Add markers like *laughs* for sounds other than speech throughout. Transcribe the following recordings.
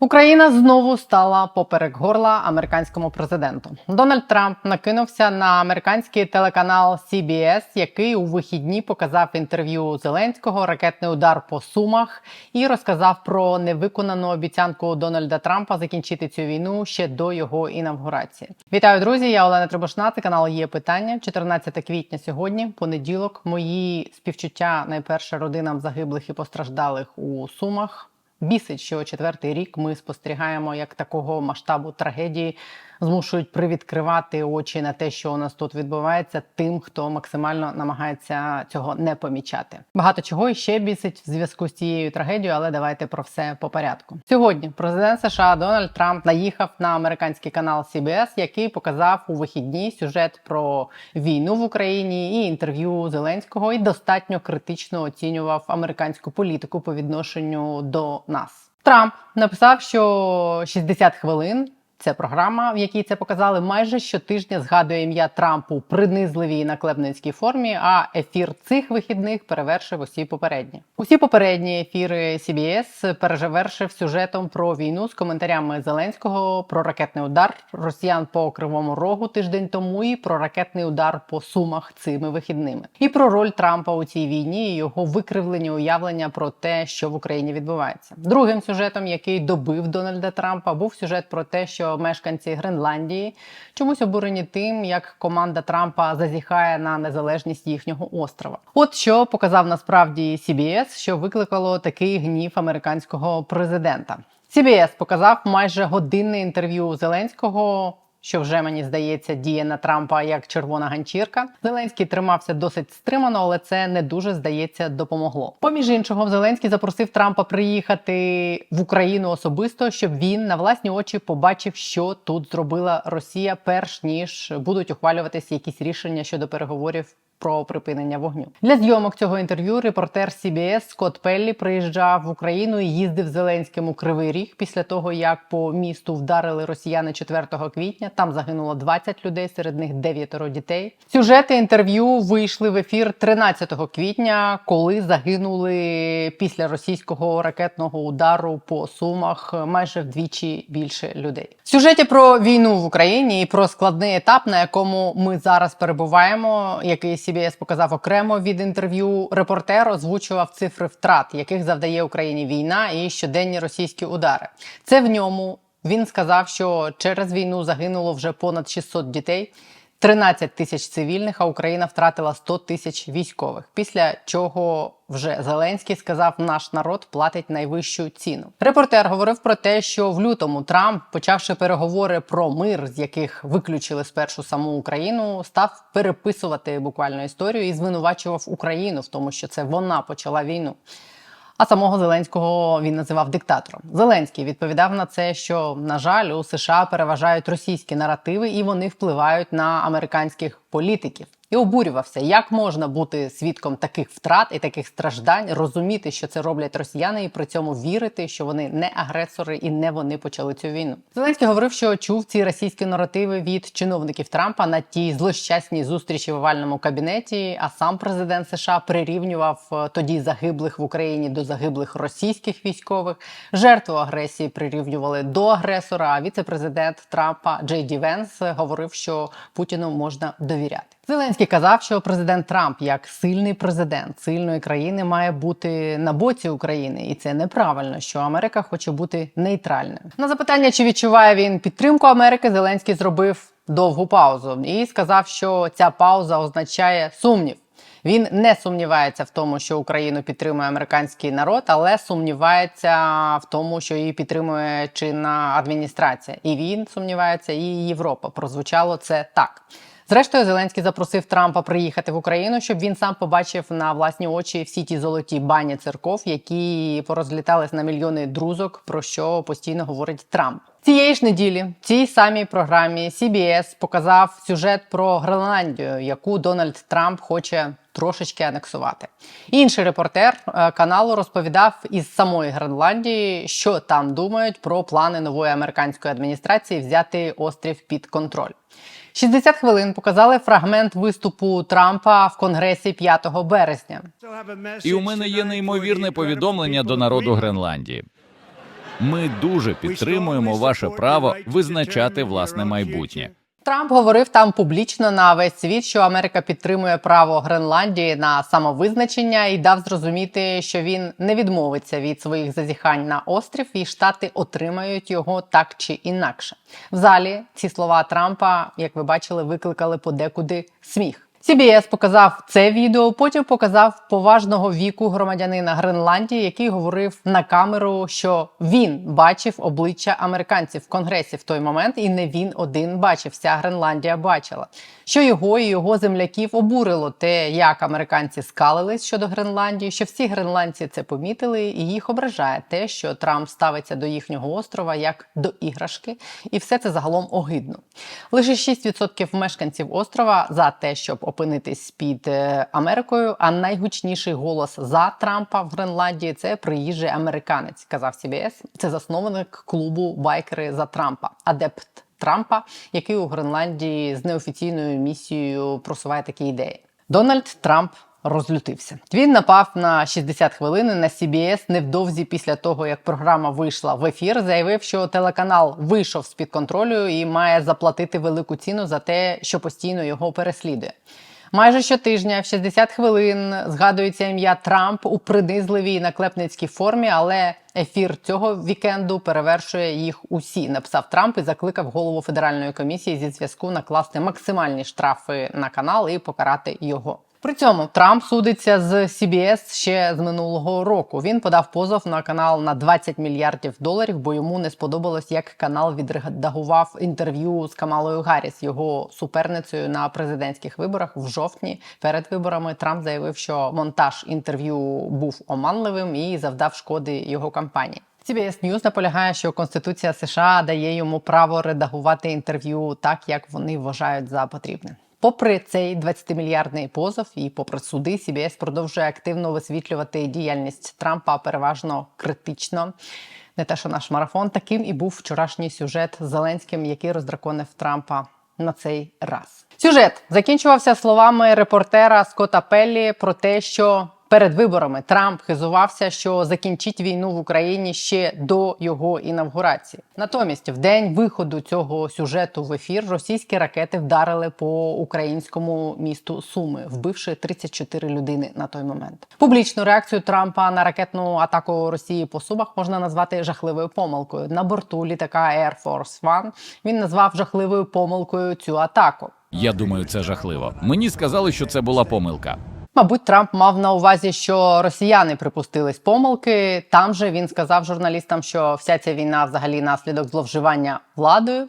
Україна знову стала поперек горла американському президенту. Дональд Трамп накинувся на американський телеканал CBS, який у вихідні показав інтерв'ю Зеленського, ракетний удар по сумах і розказав про невиконану обіцянку Дональда Трампа закінчити цю війну ще до його інавгурації. Вітаю, друзі! Я Олена Трибушна. Це канал є питання. 14 квітня сьогодні, понеділок. Мої співчуття найперше родинам загиблих і постраждалих у сумах. Бісить, що четвертий рік ми спостерігаємо, як такого масштабу трагедії змушують привідкривати очі на те, що у нас тут відбувається, тим, хто максимально намагається цього не помічати. Багато чого іще бісить в зв'язку з цією трагедією, але давайте про все по порядку. Сьогодні президент США Дональд Трамп наїхав на американський канал CBS, який показав у вихідні сюжет про війну в Україні і інтерв'ю Зеленського, і достатньо критично оцінював американську політику по відношенню до нас. Трамп написав, що 60 хвилин. Це програма, в якій це показали, майже щотижня згадує ім'я Трампу у принизливій наклепницькій формі. А ефір цих вихідних перевершив усі попередні. Усі попередні ефіри CBS перевершив сюжетом про війну з коментарями Зеленського про ракетний удар росіян по кривому рогу тиждень тому і про ракетний удар по сумах цими вихідними, і про роль Трампа у цій війні і його викривлені уявлення про те, що в Україні відбувається. Другим сюжетом, який добив Дональда Трампа, був сюжет про те, що мешканці Гренландії чомусь обурені тим, як команда Трампа зазіхає на незалежність їхнього острова. От що показав насправді CBS, що викликало такий гнів американського президента. CBS показав майже годинне інтерв'ю Зеленського. Що вже мені здається діє на Трампа як червона ганчірка. Зеленський тримався досить стримано, але це не дуже здається допомогло. Поміж іншого, Зеленський запросив Трампа приїхати в Україну особисто, щоб він на власні очі побачив, що тут зробила Росія, перш ніж будуть ухвалюватися якісь рішення щодо переговорів. Про припинення вогню для зйомок цього інтерв'ю репортер CBS Скотт Пеллі приїжджав в Україну і їздив Зеленським у Кривий Ріг після того, як по місту вдарили росіяни 4 квітня. Там загинуло 20 людей, серед них дев'ятеро дітей. Сюжети інтерв'ю вийшли в ефір 13 квітня, коли загинули після російського ракетного удару по сумах майже вдвічі більше людей. В сюжеті про війну в Україні і про складний етап, на якому ми зараз перебуваємо, який CBS показав окремо від інтерв'ю. Репортер озвучував цифри втрат, яких завдає Україні війна і щоденні російські удари. Це в ньому він сказав, що через війну загинуло вже понад 600 дітей. 13 тисяч цивільних, а Україна втратила 100 тисяч військових. Після чого вже Зеленський сказав, наш народ платить найвищу ціну. Репортер говорив про те, що в лютому Трамп, почавши переговори про мир, з яких виключили спершу саму Україну, став переписувати буквально історію і звинувачував Україну в тому, що це вона почала війну. А самого Зеленського він називав диктатором. Зеленський відповідав на це, що на жаль, у США переважають російські наративи і вони впливають на американських політиків. І обурювався, як можна бути свідком таких втрат і таких страждань, розуміти, що це роблять росіяни, і при цьому вірити, що вони не агресори і не вони почали цю війну. Зеленський говорив, що чув ці російські наративи від чиновників Трампа на тій злощасній зустрічі в овальному кабінеті. А сам президент США прирівнював е, тоді загиблих в Україні до загиблих російських військових. Жертву агресії прирівнювали до агресора. А віце-президент Трампа Джей Ді Венс говорив, що Путіну можна довіряти. Зеленський казав, що президент Трамп, як сильний президент сильної країни, має бути на боці України, і це неправильно, що Америка хоче бути нейтральною. На запитання, чи відчуває він підтримку Америки, Зеленський зробив довгу паузу і сказав, що ця пауза означає сумнів. Він не сумнівається в тому, що Україну підтримує американський народ, але сумнівається в тому, що її підтримує чинна адміністрація, і він сумнівається, і Європа. Прозвучало це так. Зрештою, Зеленський запросив Трампа приїхати в Україну, щоб він сам побачив на власні очі всі ті золоті бані церков, які порозлітались на мільйони друзок, про що постійно говорить Трамп. Цієї ж неділі в цій самій програмі CBS показав сюжет про Гренландію, яку Дональд Трамп хоче трошечки анексувати. Інший репортер е, каналу розповідав із самої Гренландії, що там думають про плани нової американської адміністрації взяти острів під контроль. 60 хвилин показали фрагмент виступу Трампа в Конгресі 5 березня. І у мене є неймовірне повідомлення до народу Гренландії. Ми дуже підтримуємо ваше право визначати власне майбутнє. Трамп говорив там публічно на весь світ, що Америка підтримує право Гренландії на самовизначення і дав зрозуміти, що він не відмовиться від своїх зазіхань на острів, і штати отримають його так чи інакше. В залі ці слова Трампа, як ви бачили, викликали подекуди сміх. CBS показав це відео, потім показав поважного віку громадянина Гренландії, який говорив на камеру, що він бачив обличчя американців в конгресі в той момент, і не він один бачив. Вся Гренландія бачила, що його і його земляків обурило те, як американці скалились щодо Гренландії, що всі гренландці це помітили, і їх ображає те, що Трамп ставиться до їхнього острова як до іграшки, і все це загалом огидно. Лише 6% мешканців острова за те, щоб опинитись під е, Америкою. А найгучніший голос за Трампа в Гренландії це приїжджий американець, казав CBS. Це засновник клубу Байкери за Трампа, адепт Трампа, який у Гренландії з неофіційною місією просуває такі ідеї. Дональд Трамп розлютився. Він напав на 60 хвилин на CBS невдовзі після того, як програма вийшла в ефір. Заявив, що телеканал вийшов з під контролю і має заплатити велику ціну за те, що постійно його переслідує. Майже щотижня в 60 хвилин згадується ім'я Трамп у принизливій наклепницькій формі, але ефір цього вікенду перевершує їх усі. Написав Трамп і закликав голову федеральної комісії зі зв'язку накласти максимальні штрафи на канал і покарати його. При цьому Трамп судиться з CBS ще з минулого року. Він подав позов на канал на 20 мільярдів доларів, бо йому не сподобалось, як канал відредагував інтерв'ю з Камалою Гарріс, його суперницею на президентських виборах в жовтні. Перед виборами Трамп заявив, що монтаж інтерв'ю був оманливим і завдав шкоди його кампанії. CBS News наполягає, що Конституція США дає йому право редагувати інтерв'ю так, як вони вважають за потрібне. Попри цей 20-мільярдний позов і попри суди, CBS продовжує активно висвітлювати діяльність Трампа переважно критично. Не те, що наш марафон таким і був вчорашній сюжет з Зеленським, який роздраконив Трампа на цей раз. Сюжет закінчувався словами репортера Скотта Пеллі про те, що перед виборами Трамп хизувався, що закінчить війну в Україні ще до його інавгурації. Натомість, в день виходу цього сюжету в ефір, російські ракети вдарили по українському місту Суми, вбивши 34 людини на той момент. Публічну реакцію Трампа на ракетну атаку Росії по Сумах можна назвати жахливою помилкою. На борту літака Air Force One він назвав жахливою помилкою цю атаку. Я думаю, це жахливо. Мені сказали, що це була помилка. Мабуть, Трамп мав на увазі, що росіяни припустились помилки. Там же він сказав журналістам, що вся ця війна взагалі наслідок зловживання владою,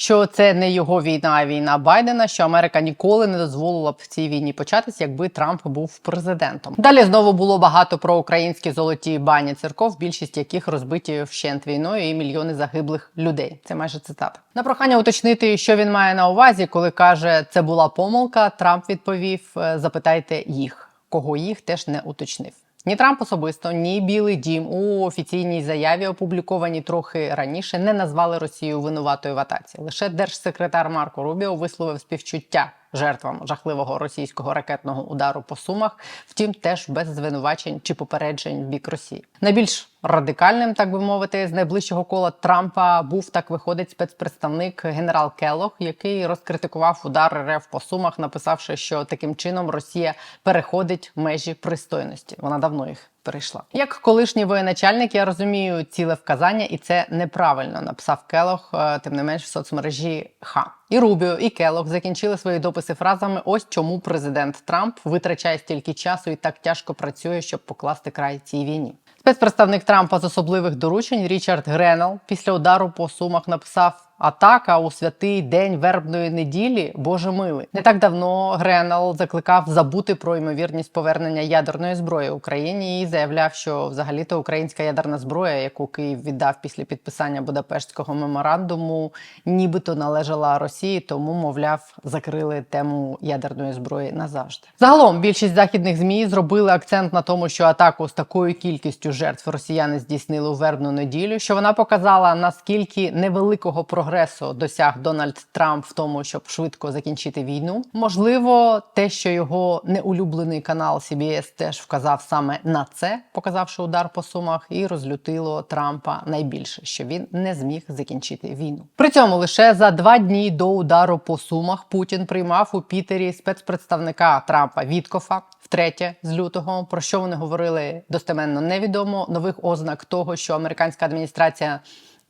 що це не його війна, а війна Байдена. Що Америка ніколи не дозволила б в цій війні початись, якби Трамп був президентом. Далі знову було багато про українські золоті бані церков, більшість яких розбиті вщент війною і мільйони загиблих людей. Це майже цитата. На прохання уточнити, що він має на увазі, коли каже, це була помилка. Трамп відповів: «Е, запитайте їх, кого їх теж не уточнив. Ні Трамп особисто, ні Білий Дім у офіційній заяві, опублікованій трохи раніше, не назвали Росію винуватою в атаці. Лише держсекретар Марко Рубіо висловив співчуття жертвам жахливого російського ракетного удару по сумах, втім, теж без звинувачень чи попереджень в бік Росії. Найбільш радикальним, так би мовити, з найближчого кола Трампа був так виходить спецпредставник генерал Келлог, який розкритикував удар РФ по сумах, написавши, що таким чином Росія переходить межі пристойності. Вона давно їх перейшла. Як колишній воєначальник, я розумію ціле вказання, і це неправильно. Написав Келох, е, тим не менш в соцмережі Ха. І Рубіо, і Келох закінчили свої дописи фразами: ось чому президент Трамп витрачає стільки часу і так тяжко працює, щоб покласти край цій війні. Спецпредставник Трампа з особливих доручень Річард Гренел після удару по сумах написав. Атака у святий день вербної неділі, Боже милий. Не так давно Гренел закликав забути про ймовірність повернення ядерної зброї Україні і заявляв, що взагалі-то українська ядерна зброя, яку Київ віддав після підписання Будапештського меморандуму, нібито належала Росії, тому, мовляв, закрили тему ядерної зброї назавжди. Загалом більшість західних змі зробили акцент на тому, що атаку з такою кількістю жертв росіяни здійснили у вербну неділю, що вона показала наскільки невеликого прогресу прогресу досяг Дональд Трамп в тому, щоб швидко закінчити війну. Можливо, те, що його неулюблений канал CBS теж вказав саме на це, показавши удар по сумах, і розлютило Трампа найбільше, що він не зміг закінчити війну. При цьому лише за два дні до удару по сумах Путін приймав у Пітері спецпредставника Трампа Віткофа. Втретє з лютого про що вони говорили достеменно невідомо. Нових ознак того, що американська адміністрація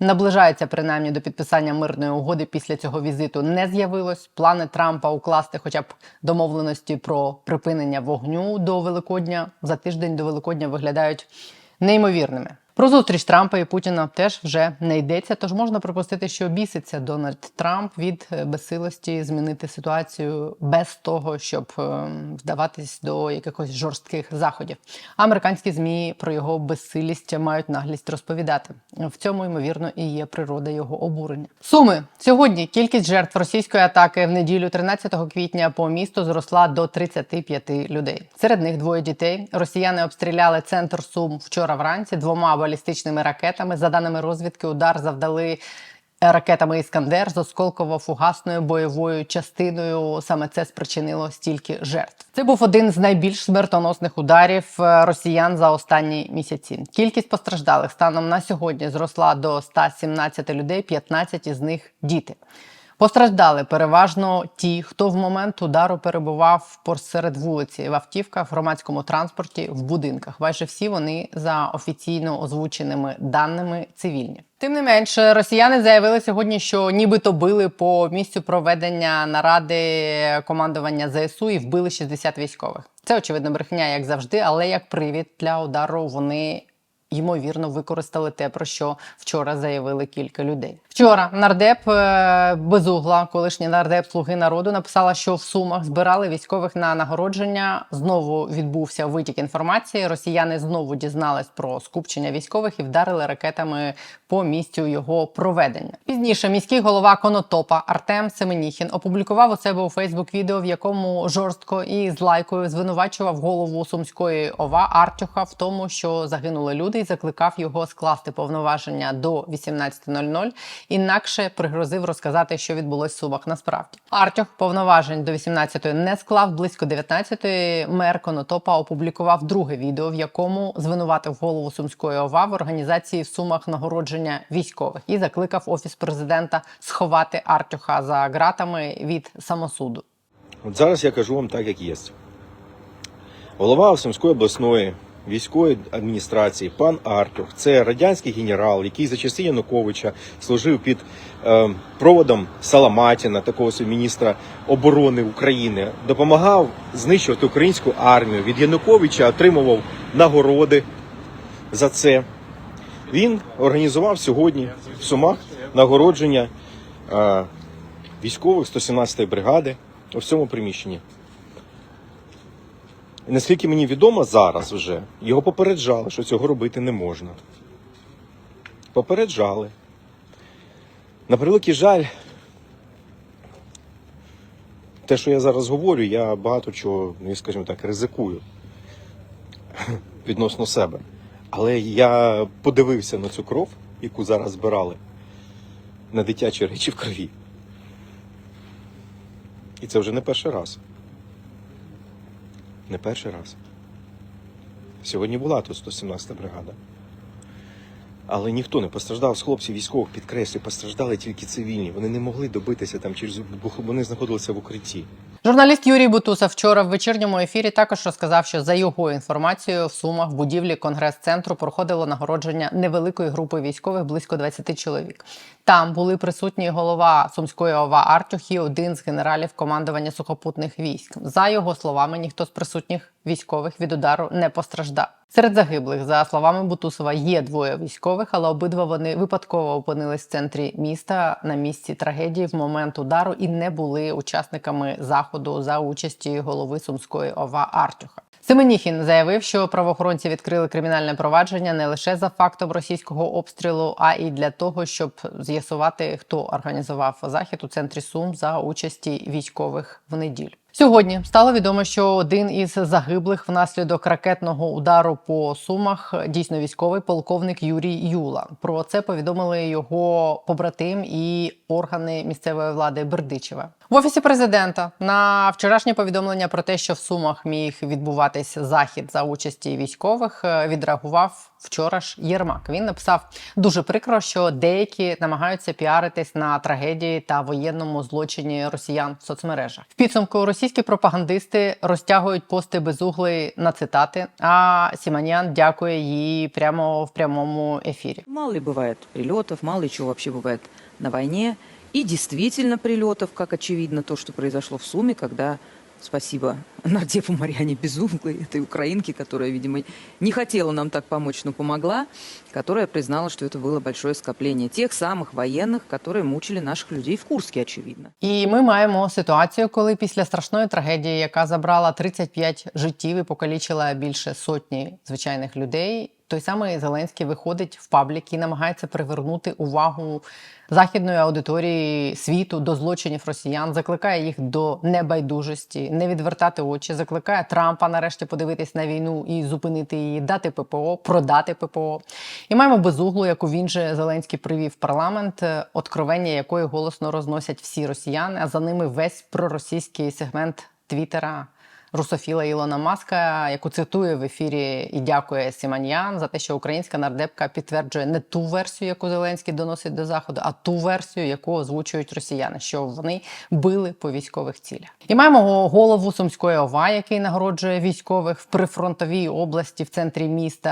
наближається принаймні до підписання мирної угоди після цього візиту, не з'явилось. Плани Трампа укласти, хоча б домовленості про припинення вогню до Великодня за тиждень до Великодня виглядають неймовірними. Про зустріч Трампа і Путіна теж вже не йдеться. Тож можна припустити, що біситься Дональд Трамп від е, безсилості змінити ситуацію без того, щоб е, вдаватись до якихось жорстких заходів. Американські змі про його безсилість мають наглість розповідати. В цьому ймовірно і є природа його обурення. Суми сьогодні кількість жертв російської атаки в неділю 13 квітня по місту зросла до 35 людей. Серед них двоє дітей. Росіяни обстріляли центр Сум вчора вранці двома балістичними ракетами. За даними розвідки, удар завдали. Ракетами Іскандер з осколково-фугасною бойовою частиною саме це спричинило стільки жертв. Це був один з найбільш смертоносних ударів е, росіян за останні місяці. Кількість постраждалих станом на сьогодні зросла до 117 людей, 15 із них діти. Постраждали переважно ті, хто в момент удару перебував посеред вулиці в автівках, в громадському транспорті, в будинках. Майже всі вони за офіційно озвученими даними цивільні. Тим не менше, росіяни заявили сьогодні, що нібито били по місцю проведення наради командування ЗСУ і вбили 60 військових. Це очевидно брехня, як завжди, але як привід для удару вони ймовірно використали те, про що вчора заявили кілька людей. Вчора нардеп е, Безугла, колишній нардеп Слуги народу, написала, що в Сумах збирали військових на нагородження. Знову відбувся витік інформації. Росіяни знову дізнались про скупчення військових і вдарили ракетами по місцю його проведення. Пізніше міський голова Конотопа Артем Семеніхін опублікував у себе у Фейсбук відео, в якому жорстко і з лайкою звинувачував голову сумської ова Артюха в тому, що загинули люди, і закликав його скласти повноваження до 18.00, інакше пригрозив розказати, що відбулось в Сумах насправді. Артюх повноважень до 18.00 не склав. Близько 19.00 мер Конотопа опублікував друге відео, в якому звинуватив голову сумської ова в організації в Сумах нагородження військових і закликав офіс президента сховати Артюха за ґратами від самосуду. От зараз я кажу вам так, як є. Голова Сумської обласної військової адміністрації пан Артюх це радянський генерал, який за часи Януковича служив під е, проводом Саламатіна, такого собі міністра оборони України, допомагав знищувати українську армію. Від Януковича отримував нагороди за це. Він організував сьогодні в Сумах нагородження е, військових 117-ї бригади у всьому приміщенні. Наскільки мені відомо зараз вже, його попереджали, що цього робити не можна. Попереджали. На превеликий жаль, те, що я зараз говорю, я багато чого, ну, скажімо так, ризикую *laughs* відносно себе. Але я подивився на цю кров, яку зараз збирали, на дитячі речі в крові. І це вже не перший раз. Не перший раз. Сьогодні була тут 117 бригада. Але ніхто не постраждав з хлопців військових, підкреслю, постраждали тільки цивільні. Вони не могли добитися там через вони знаходилися в укритті. Журналіст Юрій Бутуса вчора в вечірньому ефірі також розказав, що за його інформацією в Сумах в будівлі конгрес-центру проходило нагородження невеликої групи військових близько 20 чоловік. Там були присутні голова сумської ОВА Артюх і один з генералів командування сухопутних військ. За його словами, ніхто з присутніх військових від удару не постраждав. Серед загиблих, за словами Бутусова, є двоє військових, але обидва вони випадково опинились в центрі міста на місці трагедії в момент удару і не були учасниками заходу за участі голови сумської ОВА Артюха. Семеніхін заявив, що правоохоронці відкрили кримінальне провадження не лише за фактом російського обстрілу, а й для того, щоб з'ясувати, хто організував захід у центрі Сум за участі військових в неділю. Сьогодні стало відомо, що один із загиблих внаслідок ракетного удару по сумах дійсно військовий полковник Юрій Юла. Про це повідомили його побратим і органи місцевої влади Бердичева. В офісі президента на вчорашнє повідомлення про те, що в сумах міг відбуватись захід за участі військових, відреагував вчора ж Єрмак. Він написав дуже прикро, що деякі намагаються піаритись на трагедії та воєнному злочині росіян в соцмережах. В підсумку російські пропагандисти розтягують пости безугли на цитати. А Сіманян дякує їй прямо в прямому ефірі. Мало ли бывает прилетов, мало ли чего вообще бывает на войне. И действительно прилетов, как очевидно то, что произошло в Суме, когда, спасибо *laughs* Нардепу Марьяне Безуглой, этой украинке, которая, видимо, не хотела нам так помочь, но помогла, которая признала, что это было большое скопление тех самых военных, которые мучили наших людей в Курске, очевидно. І ми маємо ситуацію, коли після страшної трагедії, яка забрала 35 життів і покалічила більше сотні звичайних людей, той самий Зеленський виходить в паблік і намагається привернути увагу західної аудиторії світу до злочинів росіян, закликає їх до небайдужості, не відвертати очі, закликає Трампа нарешті подивитись на війну і зупинити її, дати ППО, продати ППО. І маємо безуглу, яку він же Зеленський привів парламент, е, откровення якої голосно розносять всі росіяни, а за ними весь проросійський сегмент Твіттера. Русофіла Ілона Маска, яку цитує в ефірі і дякує Сіманьян за те, що українська нардепка підтверджує не ту версію, яку Зеленський доносить до заходу, а ту версію, яку озвучують росіяни, що вони били по військових цілях. І маємо голову Сумської ОВА, який нагороджує військових в прифронтовій області в центрі міста,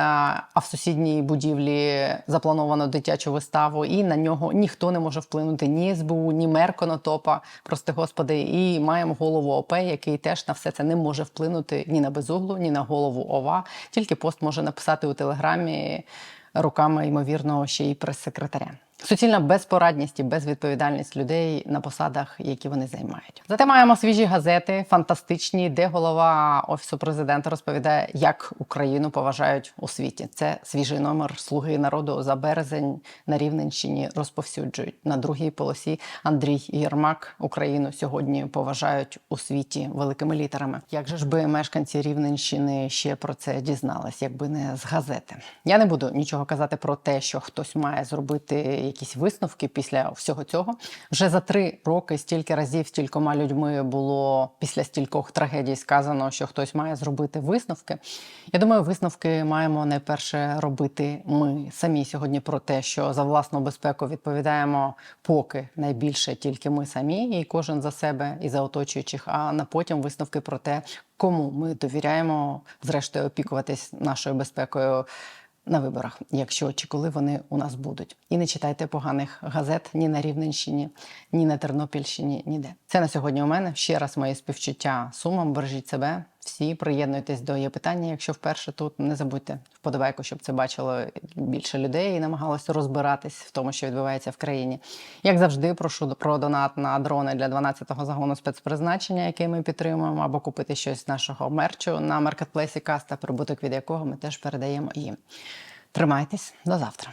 а в сусідній будівлі заплановано дитячу виставу. І на нього ніхто не може вплинути ні СБУ, ні мер Конотопа, прости господи. І маємо голову ОП, який теж на все це не може вплинути ні на безуглу, ні на голову ОВА. Тільки пост може написати у телеграмі руками, ймовірно, ще й прес-секретаря. Суцільна безпорадність і безвідповідальність людей на посадах, які вони займають. Зате маємо свіжі газети, фантастичні, де голова офісу президента розповідає, як Україну поважають у світі. Це свіжий номер Слуги народу за березень на Рівненщині розповсюджують на другій полосі. Андрій Єрмак Україну сьогодні поважають у світі великими літерами. Як же ж би мешканці Рівненщини ще про це дізнались, якби не з газети? Я не буду нічого казати про те, що хтось має зробити якісь висновки після всього цього. Вже за три роки стільки разів стількома людьми було після стількох трагедій сказано, що хтось має зробити висновки. Я думаю, висновки маємо найперше робити ми самі сьогодні про те, що за власну безпеку відповідаємо поки найбільше тільки ми самі, і кожен за себе і за оточуючих. А на потім висновки про те, кому ми довіряємо зрештою опікуватись нашою безпекою на виборах, якщо чи коли вони у нас будуть. І не читайте поганих газет ні на Рівненщині, ні на Тернопільщині, ніде. Це на сьогодні у мене. Ще раз мої співчуття сумам. Бережіть себе. Всі приєднуйтесь до є питання. Якщо вперше тут не забудьте вподобайку, щоб це бачило більше людей і намагалося розбиратись в тому, що відбувається в країні. Як завжди, прошу про донат на дрони для 12-го загону спецпризначення, який ми підтримуємо, або купити щось з нашого мерчу на маркетплейсі Каста, прибуток від якого ми теж передаємо їм. Тримайтесь до завтра.